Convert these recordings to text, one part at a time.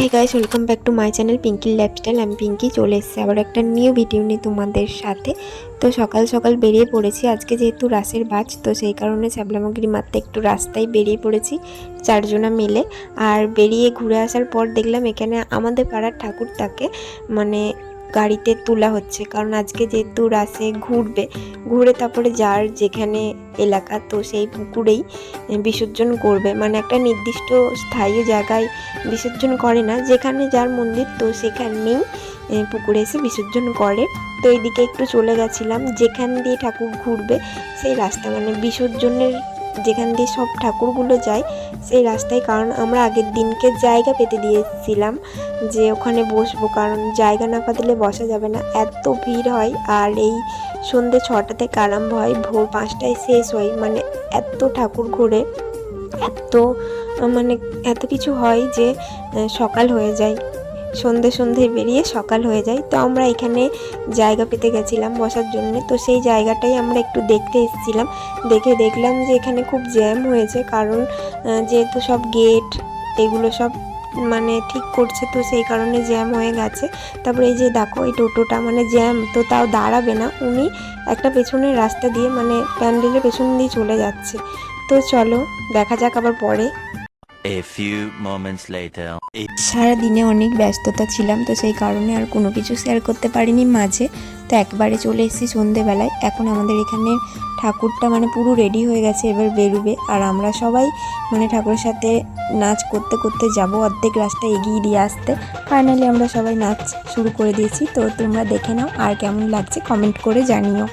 Hey guys welcome back to my channel পিঙ্কির lifestyle আমি পিঙ্কি চলে এসেছি আবার একটা নিউ ভিডিও নিয়ে তোমাদের সাথে। তো সকাল সকাল বেরিয়ে পড়েছি, আজকে যেহেতু রাসের বাজ, তো সেই কারণে শ্যাবলামগিরি মাত্র একটু রাস্তায় বেরিয়ে পড়েছি চারজনা মিলে। আর বেরিয়ে ঘুরে আসার পর দেখলাম এখানে আমাদের পাড়ার ঠাকুর তাকে মানে গাড়িতে তোলা হচ্ছে। কারণ আজকে যেহেতু রাসে ঘুরবে, ঘুরে তারপরে যার যেখানে এলাকা, তো সেই পুকুরেই বিসর্জন করবে। মানে একটা নির্দিষ্ট স্থায়ী জায়গায় বিসর্জন করে না, যেখানে যার মন্দির, তো সেখানেই পুকুরে এসে বিসর্জন করে। তো এইদিকে একটু চলে গেছিলাম, যেখান দিয়ে ঠাকুর ঘুরবে, সেই রাস্তা। মানে বিসর্জনের যেখান দিয়ে সব ঠাকুরগুলো যায়, সেই রাস্তায়। কারণ আমরা আগের দিনকে জায়গা পেতে দিয়েছিলাম যে ওখানে বসবো। কারণ জায়গা না পাতলে বসা যাবে না। এত ভিড় হয় আর এই সন্ধ্যে ছটা থেকে আরম্ভ হয়, ভোর পাঁচটায় শেষ হয়। মানে এত ঠাকুর ঘুরে, এত মানে এত কিছু হয় যে সকাল হয়ে যায়। সন্ধে সন্ধে বেরিয়ে সকাল হয়ে যায়। তো আমরা এখানে জায়গা পেতে গেছিলাম বসার জন্য। তো সেই জায়গাটাই আমরা একটু দেখতে এসেছিলাম। দেখে দেখলাম যে এখানে খুব জ্যাম হয়েছে। কারণ যেহেতু সব গেট এগুলো সব মানে ঠিক করছে, তো সেই কারণে জ্যাম হয়ে গেছে। তারপরে এই যে দেখো, এই টোটোটা মানে জ্যাম, তো তাও দাঁড়াবে না। উনি একটা পেছনের রাস্তা দিয়ে মানে প্যান্ডেলের পেছন দিয়ে চলে যাচ্ছে। তো চলো, দেখা যাক আবার পরে। A few moments later. সারা দিনে অনেক ব্যস্ততা ছিলাম, তো সেই কারণে আর কোনো কিছু শেয়ার করতে পারিনি মাঝে। তো একবারে চলে এসেছি সন্ধেবেলায়। এখন আমাদের এখানে ঠাকুরটা মানে পুরো রেডি হয়ে গেছে, এবার বেরোবে। আর আমরা সবাই মানে ঠাকুরের সাথে নাচ করতে করতে যাব। অর্ধেক রাস্তা এগিয়ে দিয়ে আসতে। ফাইনালি আমরা সবাই নাচ শুরু করে দিয়েছি। তো তোমরা দেখে নাও আর কেমন লাগছে কমেন্ট করে জানিও।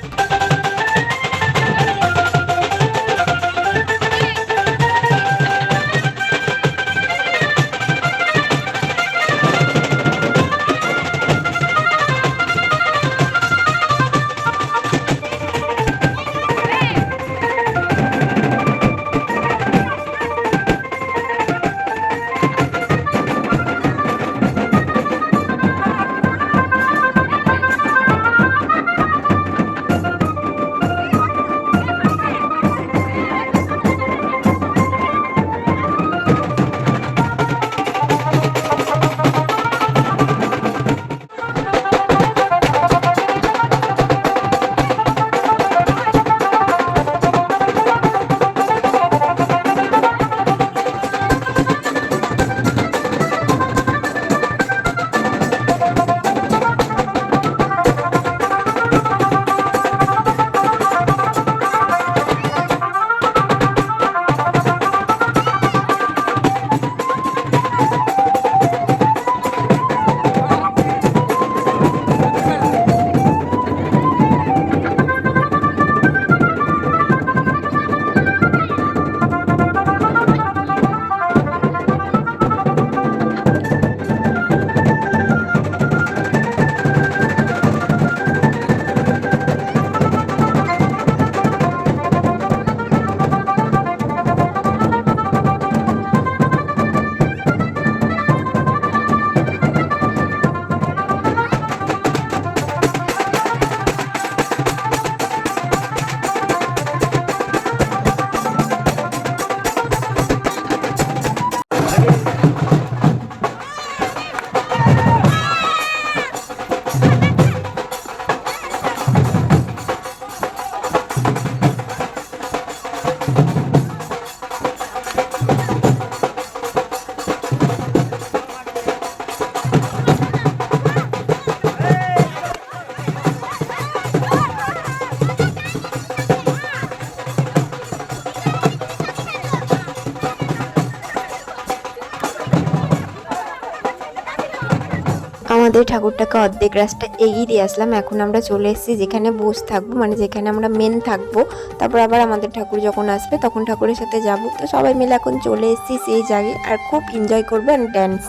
আমাদের ঠাকুরটাকে অর্ধেক রাস্তা এগিয়ে দিয়ে আসলাম। এখন আমরা চলে এসেছি যেখানে বস থাকব মানে যেখানে আমরা মেন থাকব। তারপর আবার আমাদের ঠাকুর যখন আসবে, তখন ঠাকুরের সাথে যাব। তো সবাই মিলে এখন চলে এসেছি সেই জায়গায় আর খুব এনজয় করব অ্যান্ড ড্যান্স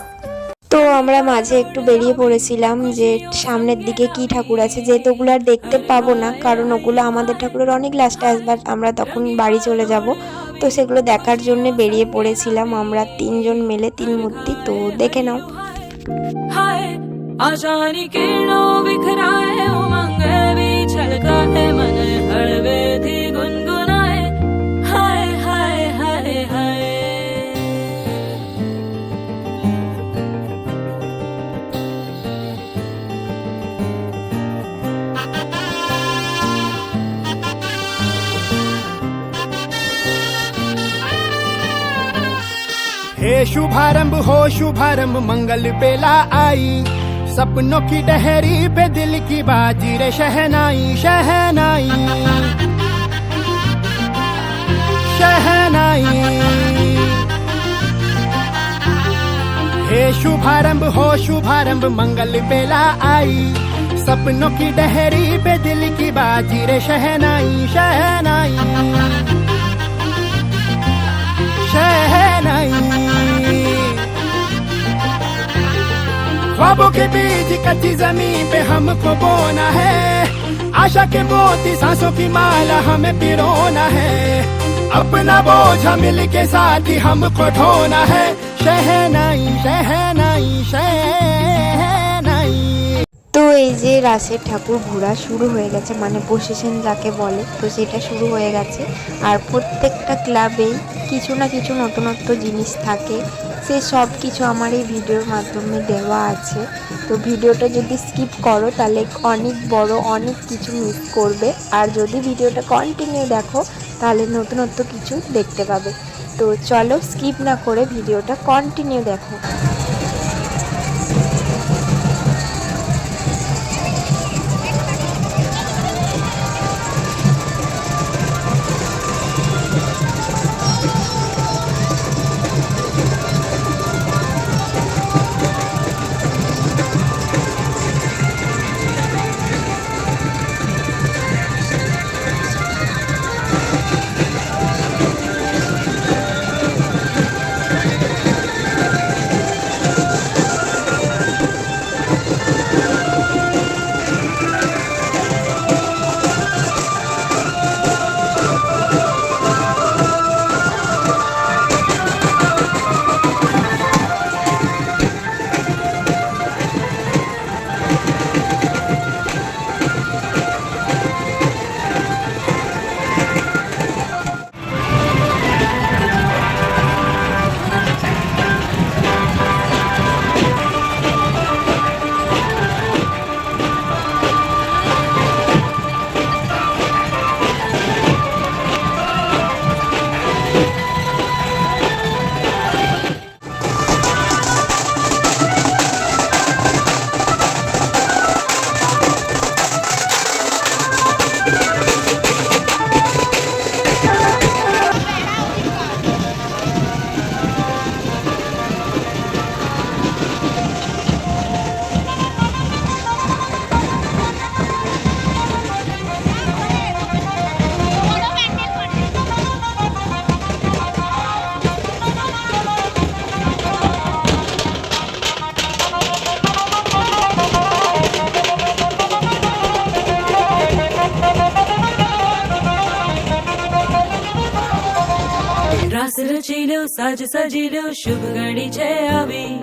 তো আমরা মাঝে একটু বেরিয়ে পড়েছিলাম যে সামনের দিকে কি ঠাকুর আছে যেহেতু ওগুলো আর দেখতে পাবো না, কারণ ওগুলো আমাদের ঠাকুরের অনেক লাস্টে আসবে আমরা তখন বাড়ি চলে যাব। তো সেগুলো দেখার জন্য বেরিয়ে পড়েছিলাম আমরা তিনজন মিলে, তিন মূর্তি। তো দেখে নাও। आशानी किरणों बिखराए उमंग भी छलका है मन हड़वे थी गुनगुनाए। हाय हाय हाय हाय। हे शुभारंभ, हो शुभारंभ, मंगल बेला आई। सपनों की डहरी पे दिल की बाजी रे, शहनाई शहनाई। शहनाई। हे शुभारंभ, हो शुभारंभ, मंगल बेला आई। सपनों की डहरी पे दिल की बाजी रे, शहनाई शहनाई। शहनाई ख्वाबों के बीज कच्ची जमीन पे हमको बोना है आशा के मोती सांसों की माला हमें पिरोना है अपना बोझ मिल के साथ ही हमको ढोना है शहनाई शहनाई शहनाई তো এই যে রাসের ঠাকুর ঘোরা শুরু হয়ে গেছে মানে প্রসেশন যাকে বলে তো সেটা শুরু হয়ে গেছে আর প্রত্যেকটা ক্লাবেই কিছু না কিছু নতুনত্ব জিনিস থাকে সে সব কিছু আমার এই ভিডিওর মাধ্যমে দেওয়া আছে। তো ভিডিওটা যদি স্কিপ করো, তাহলে অনেক বড়, অনেক কিছু মিস করবে। আর যদি ভিডিওটা কন্টিনিউ দেখো, তাহলে নতুনত্ব কিছু দেখতে পাবে। তো চলো স্কিপ না করে ভিডিওটা কন্টিনিউ দেখো। રાસ રચીલ્યો સાજ સજીલ્યો શુભ ઘડી છે આવી.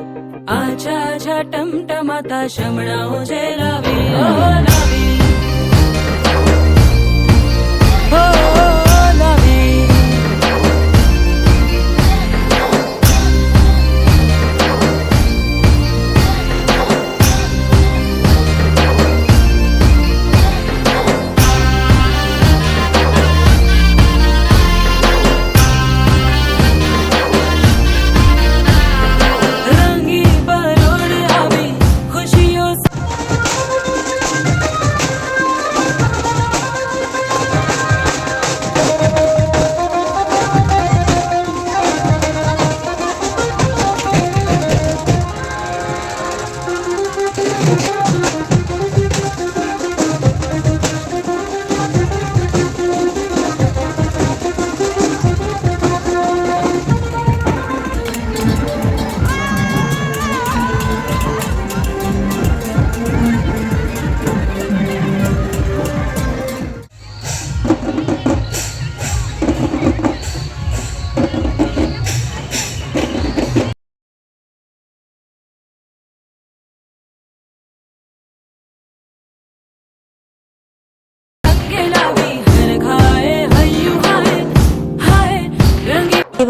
આછા આછા ટમટમાતા શમણાઓ છે લાવી. લાવી.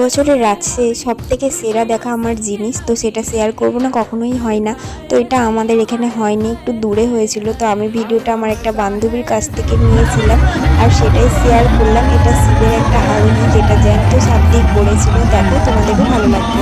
এবছরের রাজে সব থেকে সেরা দেখা আমার জিনিস, তো সেটা শেয়ার করব না, কখনোই হয় না। তো এটা আমাদের এখানে হয়নি, একটু দূরে হয়েছিল, তো আমি ভিডিওটা আমার একটা বান্ধবীর কাছ থেকে নিয়েছিলাম আর সেটাই শেয়ার করলাম। এটা শিবের একটা আরোহী যেটা জ্যান্ত সাত দিক পড়েছিল, দেখো তোমাদেরকে ভালো লাগবে।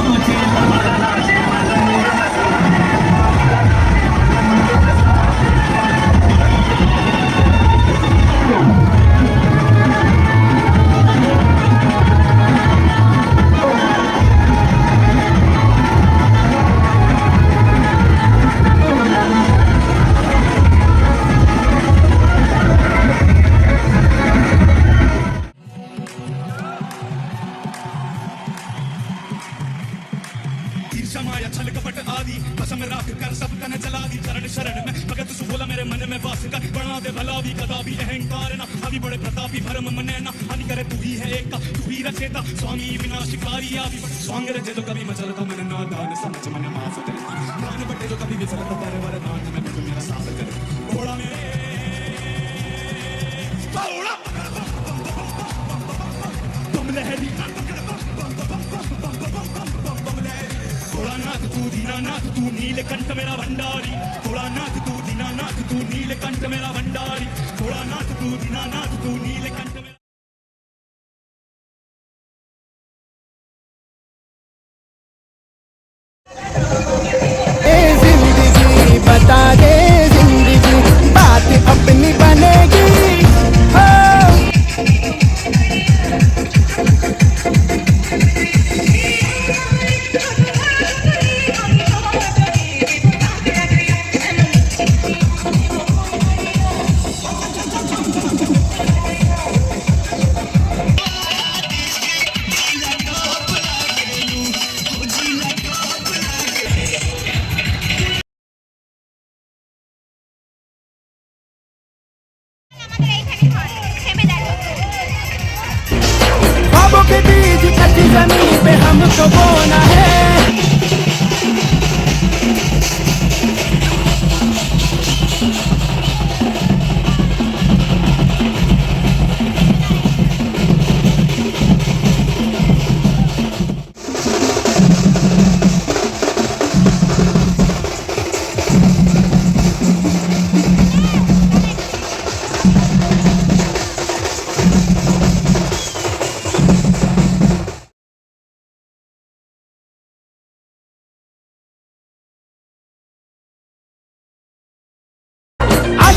तो मैंने ना दान समझ मैंने माफ़ कर मान बटे तो कभी भी सर तो पर दान मैंने तो मेरा साफ़ कर बोला मेरे तू दीना नाथ तू नील कंठ मेरा भंडारी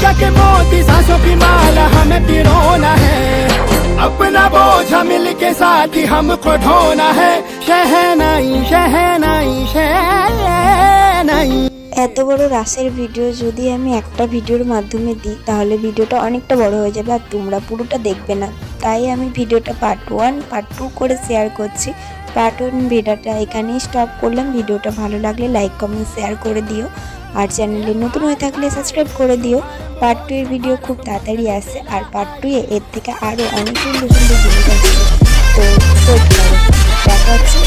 आशा के मोती सांसों की माला हमें पिरोना है अपना बोझ मिल के साथ ही हमको ढोना है शहनाई शहनाई शहनाई এত বড় রাসের ভিডিও যদি আমি একটা ভিডিওর মাধ্যমে দিই তাহলে ভিডিওটা অনেকটা বড় হয়ে যাবে আর তোমরা পুরোটা দেখবে না তাই আমি ভিডিওটা পার্ট ওয়ান পার্ট টু করে শেয়ার করছি পার্ট ওয়ান ভিডিওটা এখানেই স্টপ করলাম ভিডিওটা ভালো লাগলে লাইক কমেন্ট শেয়ার করে দিও আর চ্যানেলে নতুন হয়ে থাকলে সাবস্ক্রাইব করে দিও। পার্ট টু এর ভিডিও খুব তাড়াতাড়ি আসছে আর পার্ট টু এ এর থেকে আরও অনেক সুন্দর সুন্দর জিনিস আসছে তো দেখা হচ্ছে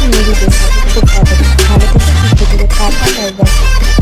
খুব তাড়াতাড়ি ভালো থেকে, সুস্থ থেকে, টাটা